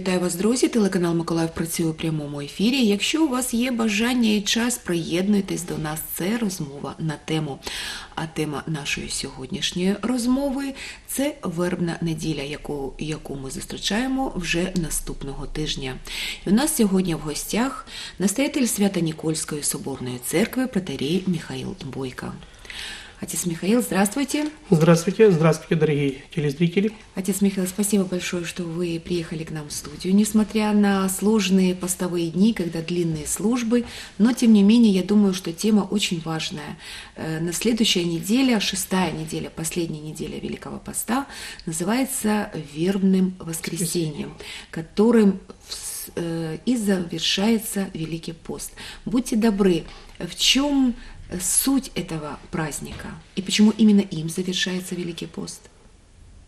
Вітаю вас, друзі. Телеканал Миколаїв працює у прямому ефірі. Якщо у вас є бажання і час, приєднуйтесь до нас. Це розмова на тему. А тема нашої сьогоднішньої розмови це вербна неділя, яку, яку ми зустрічаємо вже наступного тижня. І у нас сьогодні в гостях настоятель Свято-Нікольської соборної церкви протерей Михаил Бойко. Отец Михаил, здравствуйте. Здравствуйте, здравствуйте, дорогие телезрители. Отец Михаил, спасибо большое, что вы приехали к нам в студию. Несмотря на сложные постовые дни, когда длинные службы, но тем не менее, я думаю, что тема очень важная. Э, На следующая неделя, шестая неделя, последняя неделя Великого Поста, называется вербным воскресеньем, которым э, и завершается Великий пост. Будьте добры, в чем суть этого праздника и почему именно им завершается Великий пост?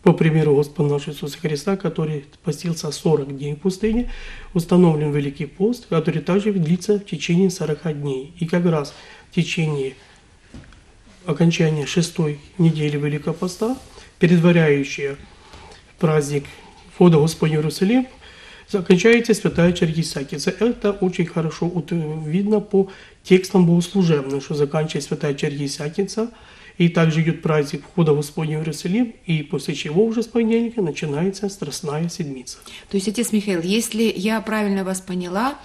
По примеру Господа нашего Иисуса Христа, который постился 40 дней в пустыне, установлен Великий пост, который также длится в течение 40 дней. И как раз в течение окончания шестой недели Великого поста, предваряющая праздник входа Господня в Иерусалим, окончается Святая Чергисакица. Это очень хорошо видно по текстам богослужебным, что заканчивается Святая Чергисакица, и также идет праздник входа Господня в Иерусалим, и после чего уже с понедельника начинается Страстная Седмица. То есть, отец Михаил, если я правильно вас поняла,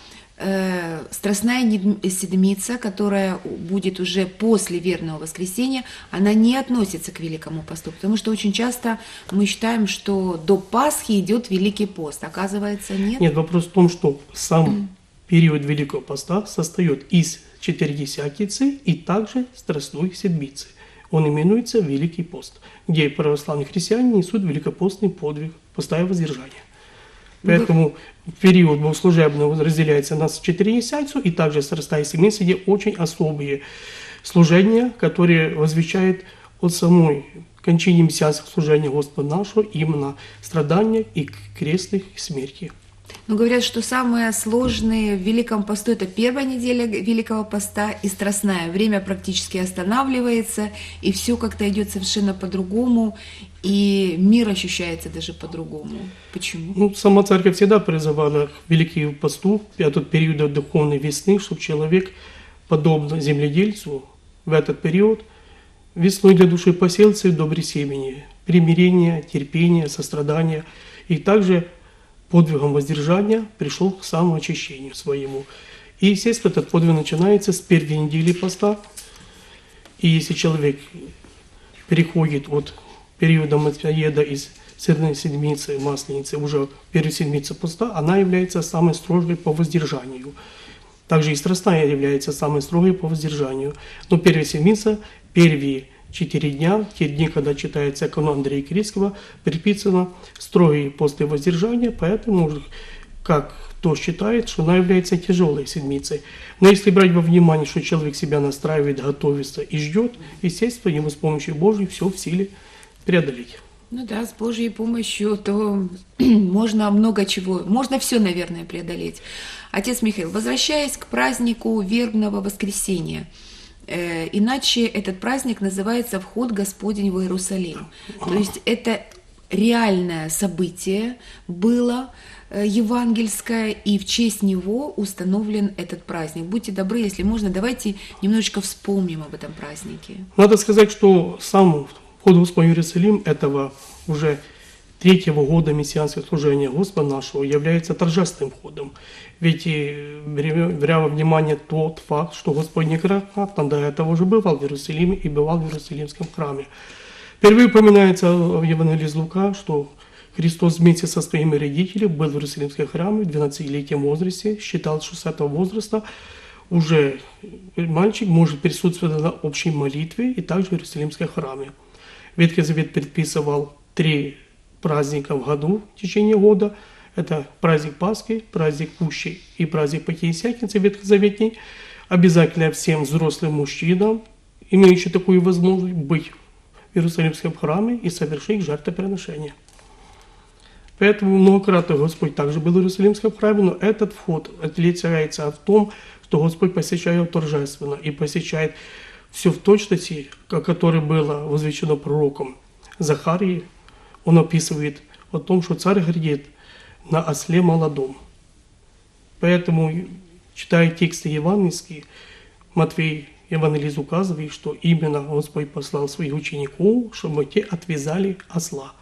Страстная Нед- Седмица, которая будет уже после верного воскресения, она не относится к Великому посту, потому что очень часто мы считаем, что до Пасхи идет Великий пост. Оказывается, нет. Нет, вопрос в том, что сам период Великого Поста состоит из Четвердесятницы и также Страстной Седмицы. Он именуется Великий пост, где православные христиане несут великопостный подвиг поста и воздержания. Поэтому период богослужебного разделяется на Четвердесятницу и также Страстная Седмица, где очень особые служения, которые возвещают от самой кончине мессианского служения Господа нашего именно страдания и крестных смерти. Но говорят, что самые сложные в Великом посту это первая неделя Великого поста и страстная. Время практически останавливается, и все как-то идет совершенно по-другому, и мир ощущается даже по-другому. Почему? Ну, сама церковь всегда призывала к великому посту, этот период духовной весны, чтобы человек, подобно земледельцу, в этот период весной для души посеял цель доброй семени, примирение, терпение, сострадание, и также подвигом воздержания пришел к самоочищению своему. И, естественно, этот подвиг начинается с первой недели поста, и если человек переходит от периода Матфееда из сырной седмицы, масленицы, уже первой седмице поста, она является самой строгой по воздержанию. Также и страстная является самой строгой по воздержанию. Но первая седмица, первые четыре дня, те дни, когда читается канон Андрея Кирильского, предписано строгие посты воздержания, поэтому как кто считает, что она является тяжелой седмицей. Но если брать во внимание, что человек себя настраивает, готовится и ждет, естественно, ему с помощью Божьей все в силе преодолеть. Ну да, с Божьей помощью то можно много чего, можно все, наверное, преодолеть. Отец Михаил, возвращаясь к празднику вербного воскресения, иначе этот праздник называется «Вход Господень в Иерусалим». То есть это реальное событие было э, евангельское, и в честь него установлен этот праздник. Будьте добры, если можно, давайте немножечко вспомним об этом празднике. Надо сказать, что сам вход в Господь Иерусалим этого уже третьего года мессианского служения Господа нашего является торжественным входом. Ведь беря беря во внимание тот факт, что Господь неоднократно до этого уже бывал в Иерусалиме и бывал в Иерусалимском храме. Впервые упоминается в Евангелии Лука, что Христос вместе со своими родителями был в Иерусалимском храме в 12-летнем возрасте, считал, что с этого возраста уже мальчик может присутствовать на общей молитве и также в Иерусалимском храме. Ветхий Завет предписывал три праздника в году в течение года. Это праздник Пасхи, праздник Пущи и праздник Пятидесятницы ветхозаветней. Обязательно всем взрослым мужчинам, имеющим такую возможность, быть в Иерусалимском храме и совершить жертвоприношение. Поэтому многократно Господь также был в Иерусалимском храме, но этот вход отличается от том, что Господь посещает торжественно и посещает все в точности, о которой было возвещено пророком Захарии. Он описывает о том, что царь грядет на осле молодом. Поэтому, читая тексты евангельские, Матвей Евангелист указывает, что именно Господь послал своих учеников, чтобы те отвязали осла.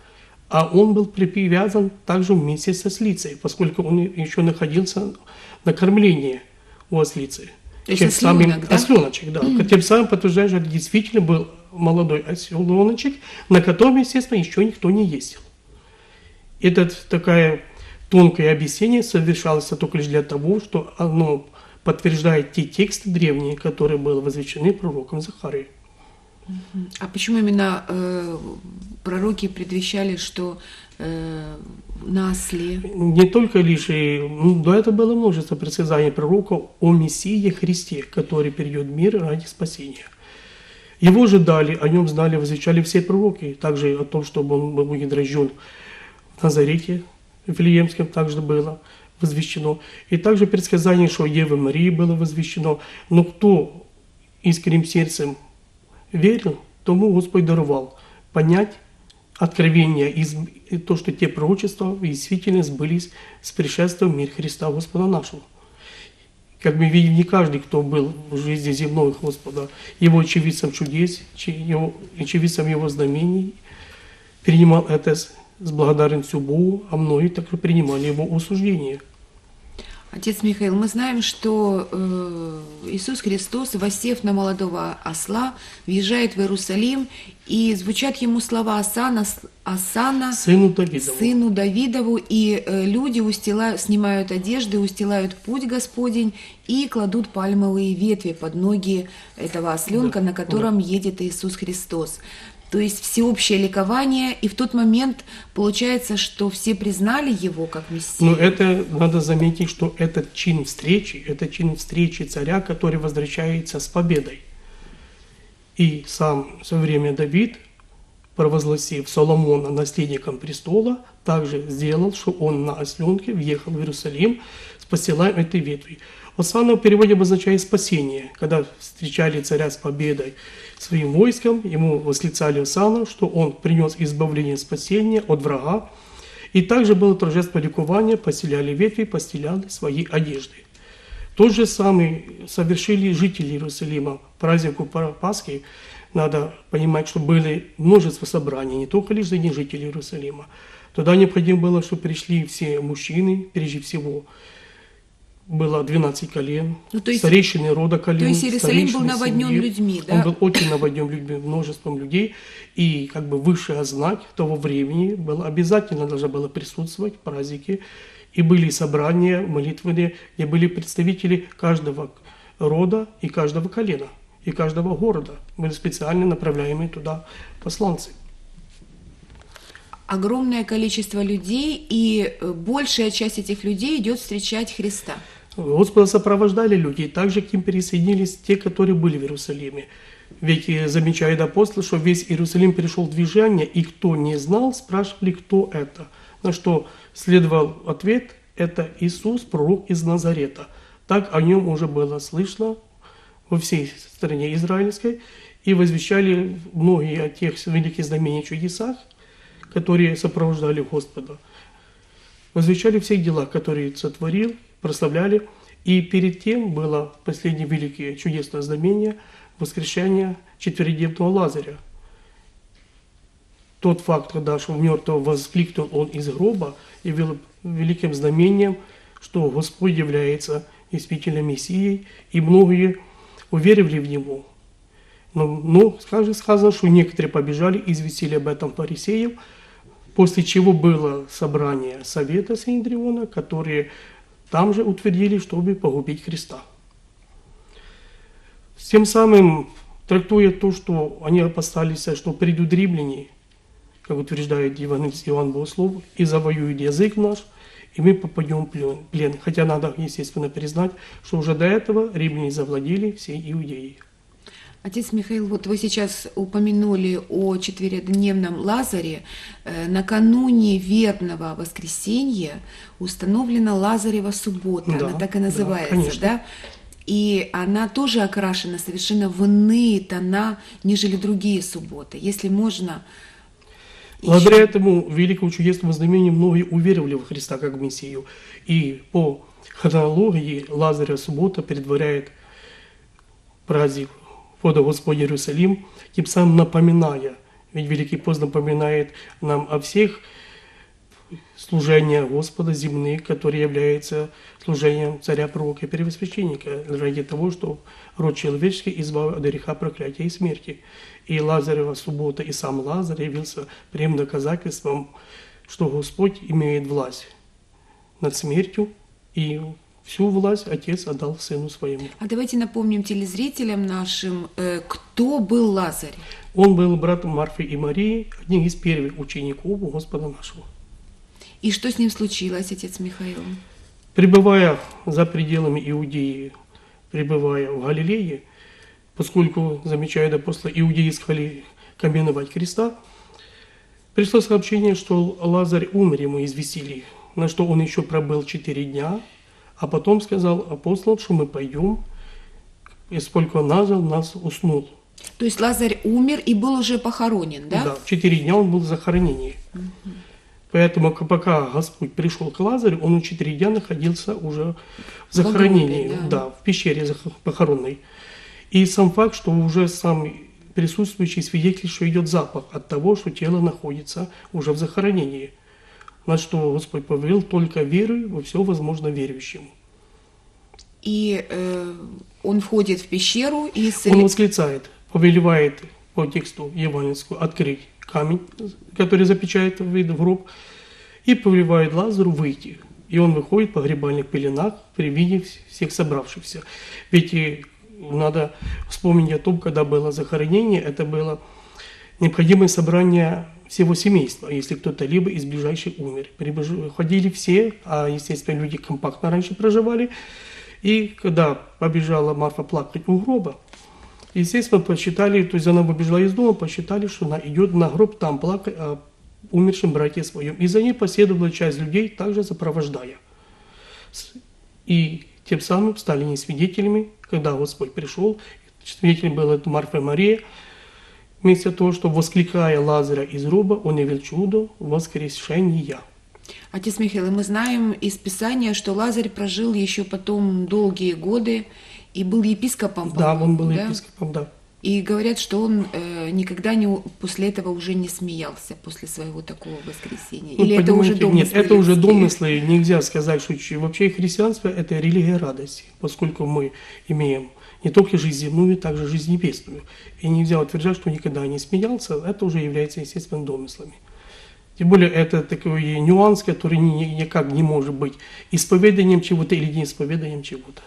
А он был привязан также вместе со ослицей, поскольку он еще находился на кормлении у ослицы. Есть Тем самым, да? осленочек, да. Тем самым подтверждает, что это действительно был молодой осленочек, на котором, естественно, еще никто не ездил. Это такое тонкое объяснение совершалось только лишь для того, что оно подтверждает те тексты древние, которые были возвещены пророком Захарией. А почему именно э, пророки предвещали, что э, на осле? Не только лишь, и, ну, до этого было множество предсказаний пророков о Мессии Христе, который перейдет в мир ради спасения. Его же дали, о нем знали, возвещали все пророки, также о том, чтобы он будет рожден в Назарете, в Вифлеемском также было возвещено. И также предсказание, что Евы Марии было возвещено. Но кто искренним сердцем верил, тому Господь даровал понять откровение из то, что те пророчества действительно сбылись с пришествием в мир Христа Господа нашего. Как мы видим, не каждый, кто был в жизни земной Господа, его очевидцем чудес, его, очевидцем его знамений, принимал это с благодарностью Богу, а многие также принимали его осуждение. Отец Михаил, мы знаем, что э, Иисус Христос, воссев на молодого осла, въезжает в Иерусалим, и звучат ему слова Асана, Асана, Сыну Давидову. сыну Давидову, и э, люди устила, снимают одежды, устилают путь Господень и кладут пальмовые ветви под ноги этого осленка, Да, на котором едет Иисус Христос. То есть всеобщее ликование, и в тот момент получается, что все признали его как Мессию. Но это надо заметить, что этот чин встречи, это чин встречи царя, который возвращается с победой. И сам в свое время Давид, провозгласив Соломона наследником престола, также сделал, что он на осленке въехал в Иерусалим посылаем этой ветви. Осана в переводе обозначает спасение. Когда встречали царя с победой своим войском, ему восклицали Осану, что он принес избавление спасения от врага, и также было торжество ликования, поселяли ветви, постеляли свои одежды. Тот же самый совершили жители Иерусалима. Празднику Па- Пасхи надо понимать, что были множество собраний, не только лишь одни жители Иерусалима. Туда необходимо было, чтобы пришли все мужчины, прежде всего, было 12 колен, Ну, то есть- старейшины рода колен. то есть Иерусалим был наводнен семьи. людьми, да? Он был очень наводнен людьми, множеством людей. И как бы высшая знать того времени было, обязательно должна была присутствовать в празднике. И были собрания молитвенные, где были представители каждого рода и каждого колена, и каждого города. Были специально направляемые туда посланцы. огромное количество людей, и э, большая часть этих людей идет встречать Христа. Господа сопровождали люди, и также к ним присоединились те, которые были в Иерусалиме. Ведь э, замечает апостол, что весь Иерусалим пришел в движение, и кто не знал, спрашивали, кто это. На что следовал ответ, это Иисус, пророк из Назарета. Так о нем уже было слышно во всей стране израильской, и возвещали многие о тех великих знамениях чудесах, которые сопровождали Господа возвещали все дела, которые сотворил, прославляли. И перед тем было последнее великое чудесное знамение воскрешения четверодневного Лазаря. Тот факт, когда мертвого воскликнул он из гроба, явил великим знамением, что Господь является действительно Мессией, и многие уверовали в Него. Но, но сказано, что некоторые побежали, известили об этом фарисеев, После чего было собрание Совета Синедриона, которые там же утвердили, чтобы погубить Христа. Тем самым, трактуя то, что они опасались, что придут римляне, как утверждает евангелист Иоанн Богослов, и завоюют язык наш, и мы попадем в плен. Хотя надо, естественно, признать, что уже до этого римляне завладели всей Иудеей. Отец Михаил, вот вы сейчас упомянули о четверодневном Лазаре. Э, Накануне вербного воскресенья установлена Лазарева суббота, Да, она так и да, называется, конечно. да? И она тоже окрашена совершенно в иные тона, нежели другие субботы. Если можно Благодаря этому великому чудесному знамению многие уверовали в Христа как в Мессию. И по хронологии Лазаря суббота предваряет праздник входа в Господь Иерусалим, тем самым напоминая, ведь Великий пост напоминает нам о всех служения Господа земных, которые являются служением царя, пророка и первосвященника, ради того, чтобы род человеческий избавил от греха, проклятия и смерти. И Лазарева суббота, и сам Лазарь явился прямым доказательством, что Господь имеет власть над смертью, и всю власть Отец отдал Сыну Своему. А давайте напомним телезрителям нашим, э, кто был Лазарь. Он был братом Марфы и Марии, одним из первых учеников Господа нашего. И что с ним случилось, отец Михаил? Пребывая за пределами Иудеи, пребывая в Галилее, поскольку, замечают апостолы, иудеи искали каменновать креста, пришло сообщение, что Лазарь умер, ему известили, на что он еще пробыл четыре дня, а потом сказал апостол, что мы пойдем, и сколько он назал, нас уснул. То есть Лазарь умер и был уже похоронен, да? Да, в четыре дня он был в захоронении. Поэтому к- пока Господь пришел к Лазарю, он у четыре дня находился уже в захоронении, гробе, да. да. в пещере похоронной. И сам факт, что уже сам присутствующий свидетель, что идет запах от того, что тело находится уже в захоронении. На что Господь повелел только верой во все возможно верующему. И э, он входит в пещеру и Он восклицает, повелевает по тексту евангельскому открыть камень, который запечатает в гроб, и повелевает Лазару выйти. И он выходит по гребальных пеленах при виде вс- всех собравшихся. Ведь и надо вспомнить о том, когда было захоронение, это было необходимое собрание всего семейства, если кто-то либо из ближайших умер. Ходили все, а, естественно, люди компактно раньше проживали. И когда побежала Марфа плакать у гроба, естественно, посчитали, то есть она побежала из дома, посчитали, что она идет на гроб там плакать о умершем брате своем. И за ней последовала часть людей, также сопровождая. И тем самым стали не свидетелями, когда Господь пришел. Свидетелем была Марфа и Мария. Вместо того, что воскликая Лазаря из гроба, он явил чудо воскрешения. Отец Михаил, мы знаем из Писания, что Лазарь прожил еще потом долгие годы и был епископом. Да, он был да? епископом, да. И говорят, что он э, никогда не после этого уже не смеялся после своего такого воскресения. Ну, Или это уже домыслы Нет, это уже домыслы. Нельзя сказать, что вообще христианство – это религия радости, поскольку мы имеем не только жизнь земную, также жизнь небесную. И нельзя утверждать, что никогда не смеялся, это уже является, естественно, домыслами. Тем более это такой нюанс, который ни- ни- никак не может быть исповеданием чего-то или не исповеданием чего-то.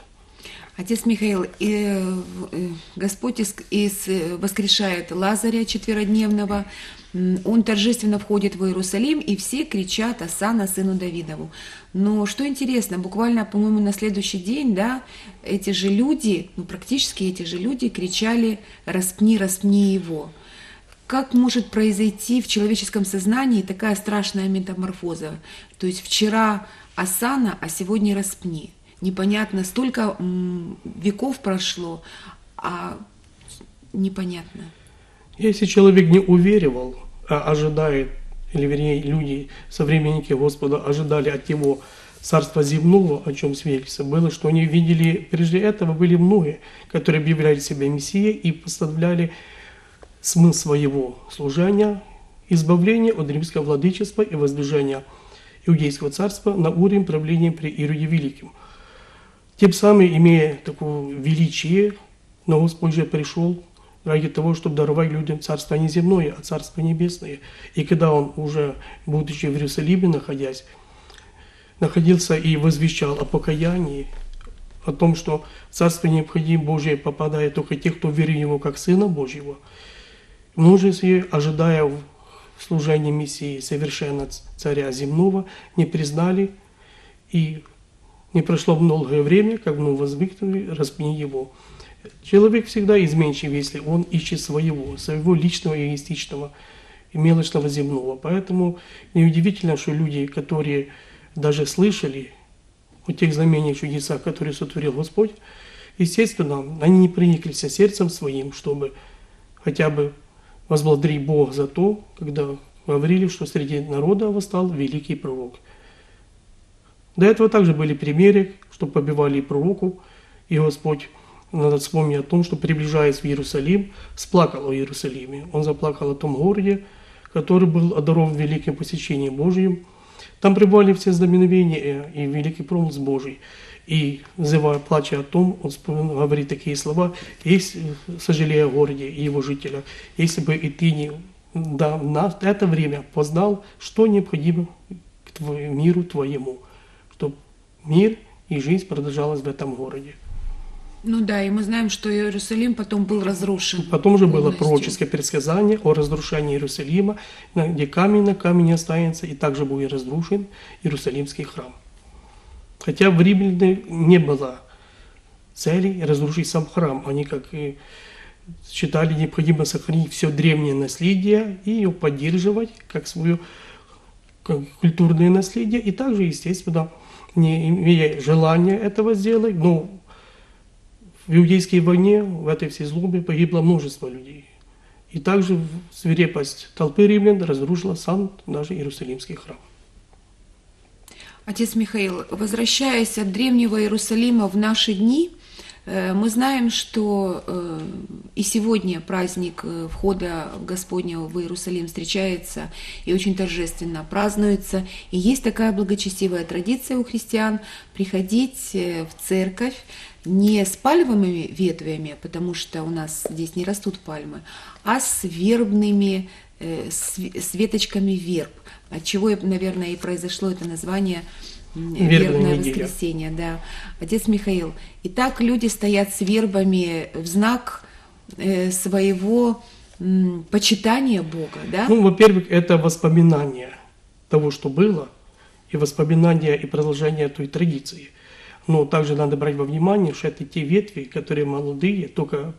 Отец Михаил, в- э, Господь из, воскрешает Лазаря четверодневного, он торжественно входит в Иерусалим, и все кричат «Асана, сыну Давидову». Но что интересно, буквально, по-моему, на следующий день, да, эти же люди, ну, практически эти же люди кричали «Распни, распни его». Как может произойти в человеческом сознании такая страшная метаморфоза? То есть вчера Асана, а сегодня распни. Непонятно, столько веков прошло, а непонятно. Если человек не уверовал, а ожидает, или вернее люди, современники Господа ожидали от него царства земного, о чем свидетельство было, что они видели, прежде этого были многие, которые объявляли себя Мессией и поставляли смысл своего служения, избавление от римского владычества и воздвижения Иудейского царства на уровень правления при Ироде Великим. Тем самым, имея такое величие, но Господь же пришел ради того, чтобы даровать людям царство не земное, а царство небесное. И когда он уже, будучи в Иерусалиме, находясь, находился и возвещал о покаянии, о том, что царство необходимо Божие попадает только тех, кто верит в Него как Сына Божьего. Множество, ожидая в служении Мессии совершенно царя земного, не признали и не прошло многое время, как вновь возвыкнули, распни его. Человек всегда изменчив, если он ищет своего, своего личного эгоистичного и мелочного земного. Поэтому неудивительно, что люди, которые даже слышали о тех знамениях чудесах, которые сотворил Господь, естественно, они не прониклись сердцем своим, чтобы хотя бы возблагодарить Бога за то, когда говорили, что среди народа восстал великий пророк. До этого также были примеры, что побивали и пророку, и Господь, надо вспомнить о том, что приближаясь в Иерусалим, сплакал о Иерусалиме. Он заплакал о том городе, который был одарован великим посещением Божьим. Там пребывали все знаменовения и великий промысл Божий. И, взывая, плача о том, он говорит такие слова, если, сожалея о городе и его жителях, если бы и ты не да, на это время познал, что необходимо к твоему миру твоему, мир и жизнь продолжалась в этом городе. Ну да, и мы знаем, что Иерусалим потом был разрушен. Потом же было пророческое предсказание о разрушении Иерусалима, где камень на камень не останется, и также будет разрушен Иерусалимский храм. Хотя в Риме не было цели разрушить сам храм. Они, как и считали, необходимо сохранить все древнее наследие и его поддерживать как свое как культурное наследие. И также, естественно, не имея желания этого сделать, но в иудейской войне, в этой всей злобе погибло множество людей. И также свирепость толпы римлян разрушила сам даже Иерусалимский храм. Отец Михаил, возвращаясь от древнего Иерусалима в наши дни, мы знаем, что э, и сегодня праздник э, входа Господнего в Иерусалим встречается и очень торжественно празднуется. И есть такая благочестивая традиция у христиан приходить в церковь не с пальмовыми ветвями, потому что у нас здесь не растут пальмы, а с вербными, с веточками верб. От чего, наверное, и произошло это название Вербное воскресенье, да. Отец Михаил. Итак, люди стоят с вербами в знак э, своего почитания Бога, да? Ну, во-первых, это воспоминание того, что было, и воспоминание и продолжение той традиции. Но также надо брать во внимание, что это те ветви, которые молодые, только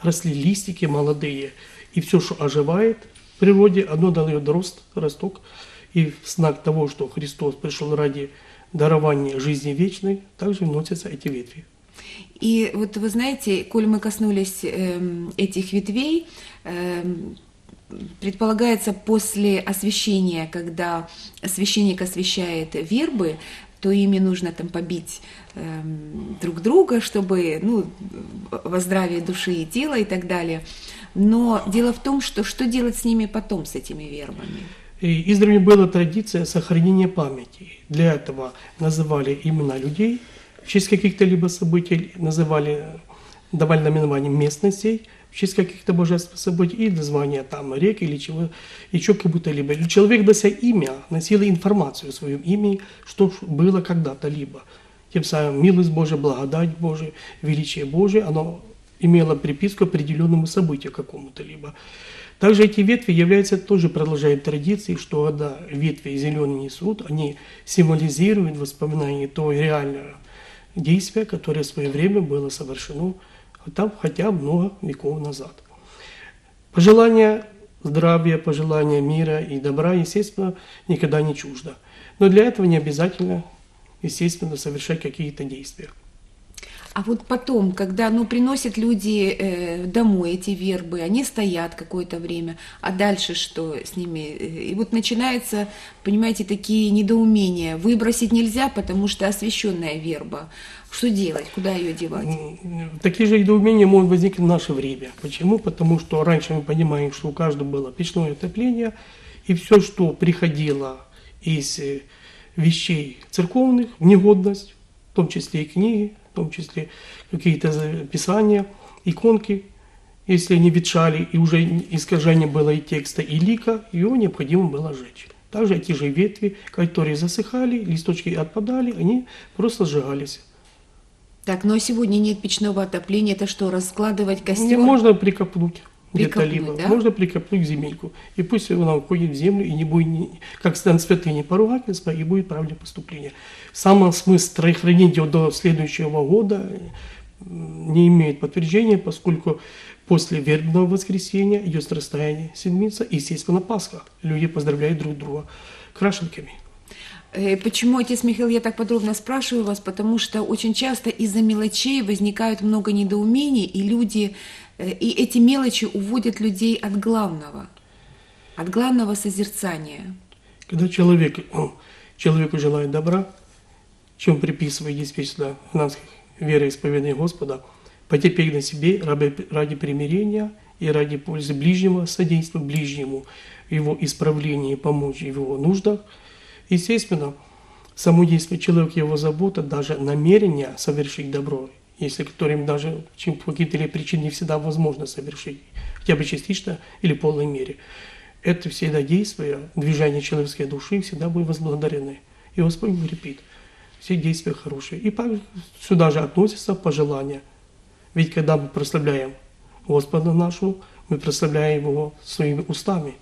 росли листики молодые, и все, что оживает, природе, оно дает рост, росток. И в знак того, что Христос пришел ради дарования жизни вечной, также вносятся эти ветви. И вот вы знаете, коль мы коснулись э, этих ветвей, э, предполагается после освящения, когда священник освящает вербы, то ими нужно там побить э, друг друга, чтобы, ну, во здравие души и тела и так далее. Но дело в том, что что делать с ними потом, с этими вербами? И издревле была традиция сохранения памяти. Для этого называли имена людей в честь каких-то либо событий, называли, давали наименование местностей в честь каких-то божеств событий и названия там рек или чего, еще как будто либо. Человек, нося имя, носил информацию о своем имени, что было когда-то либо. Тем самым милость Божия, благодать Божия, величие Божие, оно имела приписку определенному событию какому-то либо. Также эти ветви являются тоже продолжают традиции, что когда ветви зеленые несут, они символизируют воспоминание того реального действия, которое в свое время было совершено там хотя много веков назад. Пожелание здравия, пожелание мира и добра, естественно, никогда не чуждо. Но для этого не обязательно, естественно, совершать какие-то действия. А вот потом, когда ну, приносят люди э, домой эти вербы, они стоят какое-то время, а дальше что с ними? И вот начинается, понимаете, такие недоумения. Выбросить нельзя, потому что освященная верба. Что делать? Куда ее девать? Такие же недоумения могут возникнуть в наше время. Почему? Потому что раньше мы понимаем, что у каждого было печное отопление, и все, что приходило из э, вещей церковных негодность, в том числе и книги, в том числе какие-то писания, иконки, если они ветшали, и уже искажение было и текста, и лика, его необходимо было сжечь. Также эти же ветви, которые засыхали, листочки отпадали, они просто сжигались. Так, но сегодня нет печного отопления, это что, раскладывать костер? Не, можно прикопнуть где-то либо. Да? Можно прикопнуть земельку. И пусть она уходит в землю, и не будет, как стан святыни поругательства, и будет правильное поступление. Сам смысл хранить до следующего года не имеет подтверждения, поскольку после вербного воскресенья идет расстояние седмица, и, естественно, Пасха. Люди поздравляют друг друга крашенками. Э, почему, отец Михаил, я так подробно спрашиваю вас? Потому что очень часто из-за мелочей возникают много недоумений, и люди, и эти мелочи уводят людей от главного, от главного созерцания. Когда человек, человеку желает добра, чем приписывает действительно нас вероисповедание Господа, потерпеть на себе ради, примирения и ради пользы ближнего, содействия ближнему, его исправлении, помочь его нуждах. Естественно, само действие человека, его забота, даже намерение совершить добро, если которым даже по каким-то причинам не всегда возможно совершить, хотя бы частично или в полной мере, это всегда действия, движение человеческой души всегда будут возблагодарены. И Господь укрепит. Все действия хорошие. И сюда же относятся пожелания. Ведь когда мы прославляем Господа нашего, мы прославляем Его своими устами.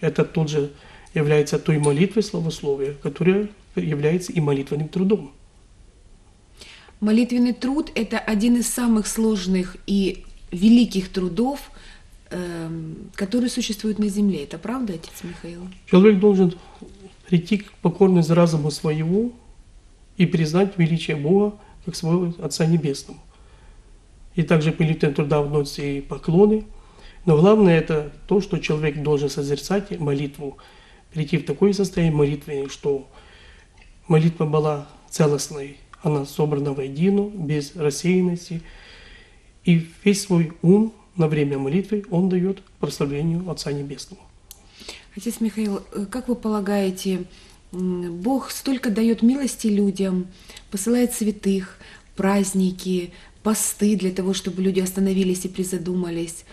Это тот же является той молитвой славословия, которая является и молитвенным трудом. Молитвенный труд – это один из самых сложных и великих трудов, эм, которые существуют на земле. Это правда, отец Михаил? Человек должен прийти к покорности разума своего и признать величие Бога как своего Отца Небесного. И также молитвенным труда относятся и поклоны. Но главное это то, что человек должен созерцать молитву, прийти в такое состояние молитвы, что молитва была целостной, она собрана воедино, без рассеянности. И весь свой ум на время молитвы он дает прославлению Отца Небесного. Отец Михаил, э, как вы полагаете, Бог столько дает милости людям, посылает святых, праздники, посты для того, чтобы люди остановились и призадумались.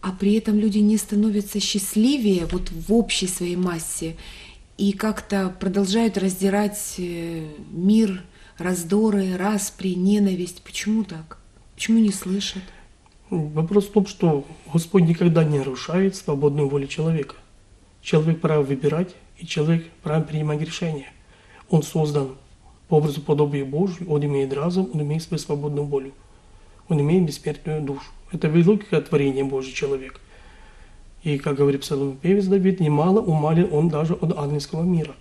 А при этом люди не становятся счастливее вот в общей своей массе и как-то продолжают раздирать э, мир, раздоры, распри, ненависть. Почему так? Почему не слышат? Вопрос в том, что Господь никогда не нарушает свободную волю человека. Человек право выбирать, и человек право принимать решения. Он создан по образу подобия Божию, он имеет разум, он имеет свою свободную волю. Он имеет бессмертную душу. Это великое творение Божий человек. И, как говорит псалом певец Давид, немало умален он даже от ангельского мира.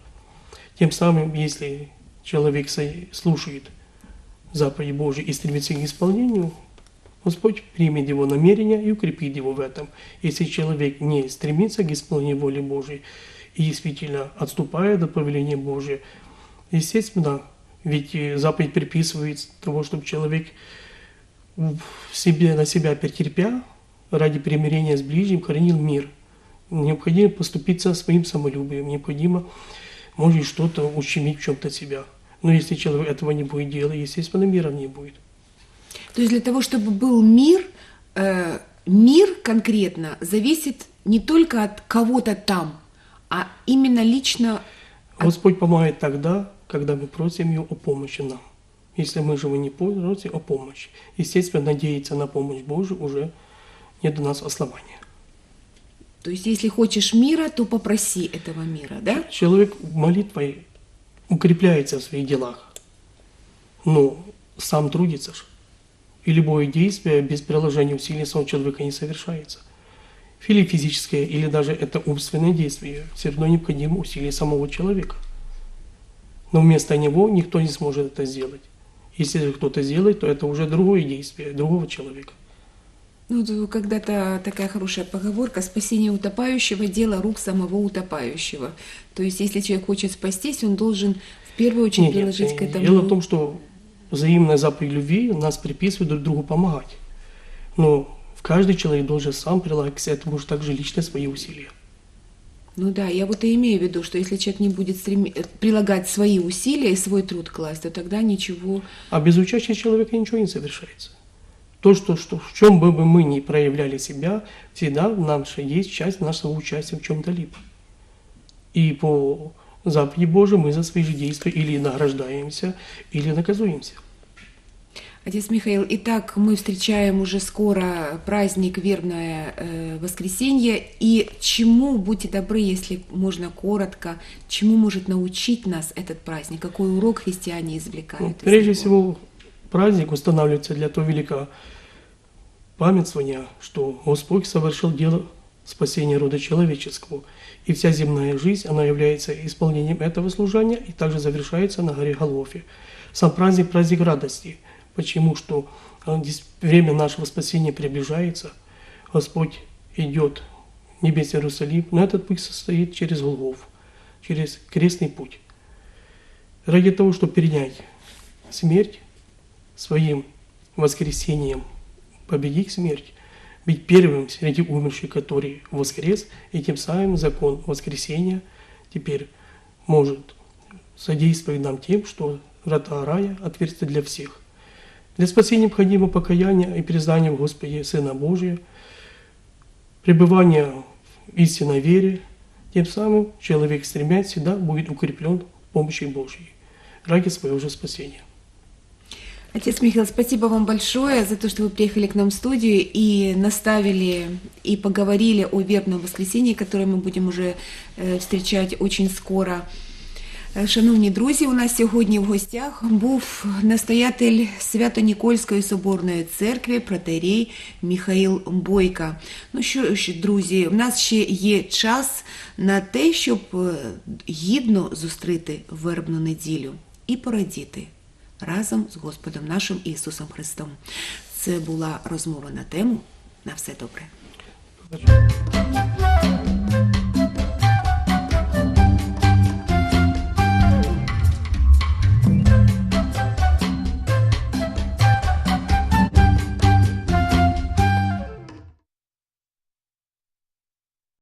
Тем самым, если человек слушает заповеди Божьи и стремится к исполнению, Господь примет его намерения и укрепит его в этом. Если человек не стремится к исполнению воли Божьей и действительно отступает от повеления Божия, естественно, ведь заповедь приписывает того, чтобы человек себе, на себя перетерпя, ради примирения с ближним, хранил мир. Необходимо поступиться своим самолюбием, необходимо, может, что-то ущемить в чем-то себя. Но если человек этого не будет делать, естественно, мира не будет. То есть для того, чтобы был мир, э, мир конкретно зависит не только от кого-то там, а именно лично... Господь помогает тогда, когда мы просим Его о помощи нам. Если мы же не просим о помощи, естественно, надеяться на помощь Божию уже нет у нас основания. То есть, если хочешь мира, то попроси этого мира, да? Человек молитвой укрепляется в своих делах, но сам трудится же. И любое действие без приложения усилий самого человека не совершается. Или физическое, или даже это умственное действие, все равно необходимо усилие самого человека. Но вместо него никто не сможет это сделать. Если кто-то сделает, то это уже другое действие, другого человека. Ну, когда-то такая хорошая поговорка «спасение утопающего – дело рук самого утопающего». То есть, если человек хочет спастись, он должен в первую очередь нет, приложить нет, к этому... Дело в том, что взаимная заповедь любви нас приписывает друг другу помогать. Но каждый человек должен сам прилагать к этому же также лично свои усилия. Ну да, я вот и имею в виду, что если человек не будет стреми... прилагать свои усилия и свой труд класть, то тогда ничего... А без участия человека ничего не совершается. То, что, что в чем бы мы ни проявляли себя, всегда в нашей есть часть нашего участия в чем-то либо. И по заповеди Божией мы за свои же действия или награждаемся, или наказуемся. Отец Михаил, итак, мы встречаем уже скоро праздник Вербное э, воскресенье. И чему, будьте добры, если можно коротко, чему может научить нас этот праздник? Какой урок христиане извлекают? Ну, прежде всего, праздник устанавливается для того великого памятствования, что Господь совершил дело спасения рода человеческого. И вся земная жизнь, она является исполнением этого служения и также завершается на горе Голгофе. Сам праздник – праздник радости. Почему? Что а, время нашего спасения приближается. Господь идет небесный Иерусалим, но этот путь состоит через Голгоф, через крестный путь. Ради того, чтобы перенять смерть своим воскресением, победить смерть, быть первым среди умерших, который воскрес, и тем самым закон воскресения теперь может содействовать нам тем, что врата рая отверсты для всех. Для спасения необходимо покаяние и признание в Господе Сына Божия, пребывание в истинной вере, тем самым человек, стремясь всегда, будет укреплен в помощи Божьей ради своего же спасения. Отец Михаил, спасибо вам большое за то, что вы приехали к нам в студию и наставили и поговорили о вербном воскресенье, которое мы будем уже э, встречать очень скоро. Е, Шановні друзі, у нас сьогодні в гостях був настоятель Свято-Нікольської соборної церкви протерій Міхаїл Бойка. Ну що ж, друзі, у нас ще є час на те, щоб е, гідно зустріти вербну неділю і порадіти разом з Господом нашим Ісусом Христом. Це була розмова на тему. На все добре.